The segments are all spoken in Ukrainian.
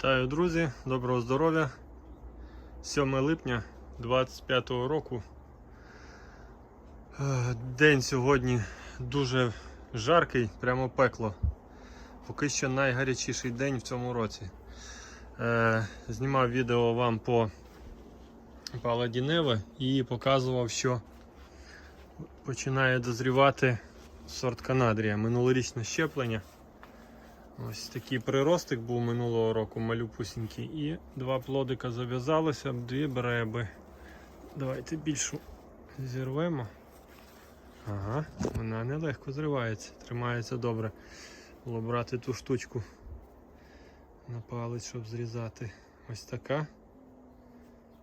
Вітаю, друзі! Доброго здоров'я! 7 липня 25 року. Е, День сьогодні дуже жаркий, прямо пекло. Поки що найгарячіший день в цьому році. Е, Знімав відео вам по паладі Неве і показував, що починає дозрівати сорт Канадрія. Минулорічне щеплення. Ось такий приростик був минулого року, малюпусінький. І два плодика зав'язалося, дві бреби. Давайте більшу зірвемо. Ага, вона нелегко зривається, тримається добре. Було брати ту штучку на палець, щоб зрізати. Ось така.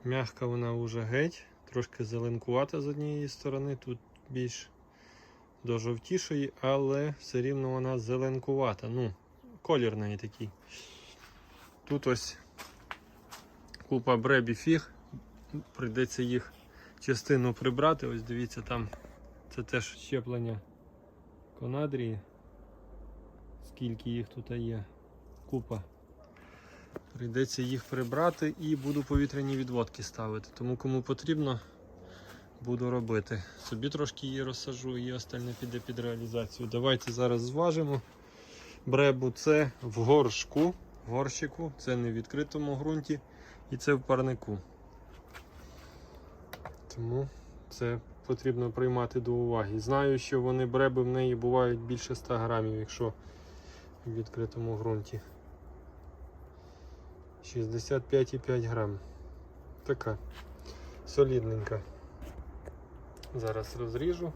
Мягка вона вже геть, трошки зеленкувата з однієї сторони, тут більш до жовтішої, але все рівно вона зеленкувата. Ну, колір неї такий. Тут ось купа бребі фіг. Прийдеться їх частину прибрати. Ось дивіться, там це теж щеплення конадрії. Скільки їх тут є. Купа. Прийдеться їх прибрати і буду повітряні відводки ставити. Тому кому потрібно, буду робити. Собі трошки її розсажу і остальне піде під реалізацію. Давайте зараз зважимо. Бребу це в горшку, в горщику, це не в відкритому ґрунті і це в парнику. Тому це потрібно приймати до уваги. Знаю, що вони бреби в неї бувають більше 100 грамів, якщо в відкритому ґрунті. 65,5 грам. Така солідненька. Зараз розріжу.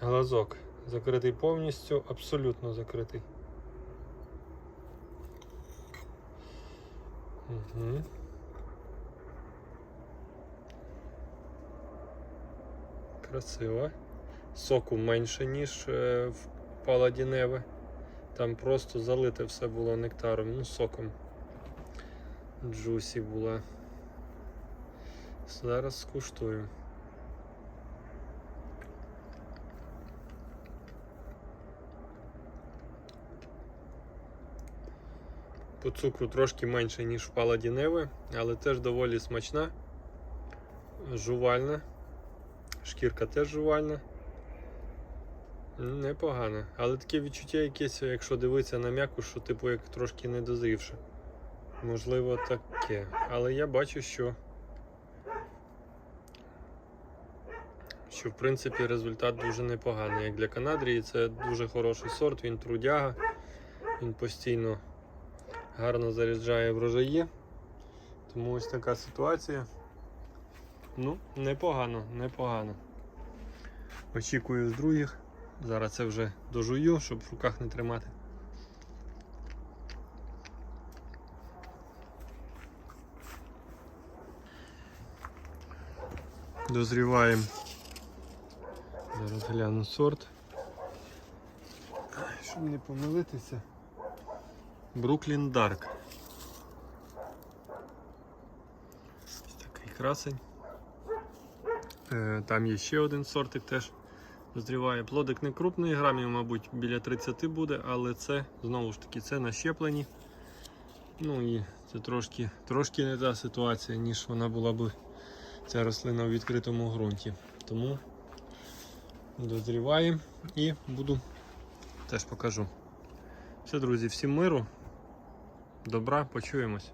Глазок закритий повністю, абсолютно закритий. Угу. Красиво. Соку менше, ніж е, в паладі Неви. Там просто залите все було нектаром, ну соком. Джусі була. Зараз скуштую. По цукру трошки менше, ніж в паладіневи, але теж доволі смачна, жувальна. Шкірка теж жувальна. Непогано. Але таке відчуття якесь, якщо дивитися на м'яку, що типу як трошки недозрівше. Можливо, таке. Але я бачу, що що в принципі результат дуже непоганий. Як для Канадрії, це дуже хороший сорт, він трудяга, він постійно гарно заряджає врожаї. Тому ось така ситуація. Ну, непогано, непогано. Очікую з других. Зараз це вже дожую, щоб в руках не тримати. Дозріваємо. Зараз гляну сорт. Щоб не помилитися. Бруклін Дарк. Такий красень. Е, Там є ще один сортик теж дозріває. Плодик не крупний, грамів, мабуть, біля 30 буде, але це знову ж таки це на щепленні. Ну і це трошки, трошки не та ситуація, ніж вона була б ця рослина в відкритому ґрунті. Тому дозріває і буду теж покажу. Все, друзі, всім миру, добра, почуємось.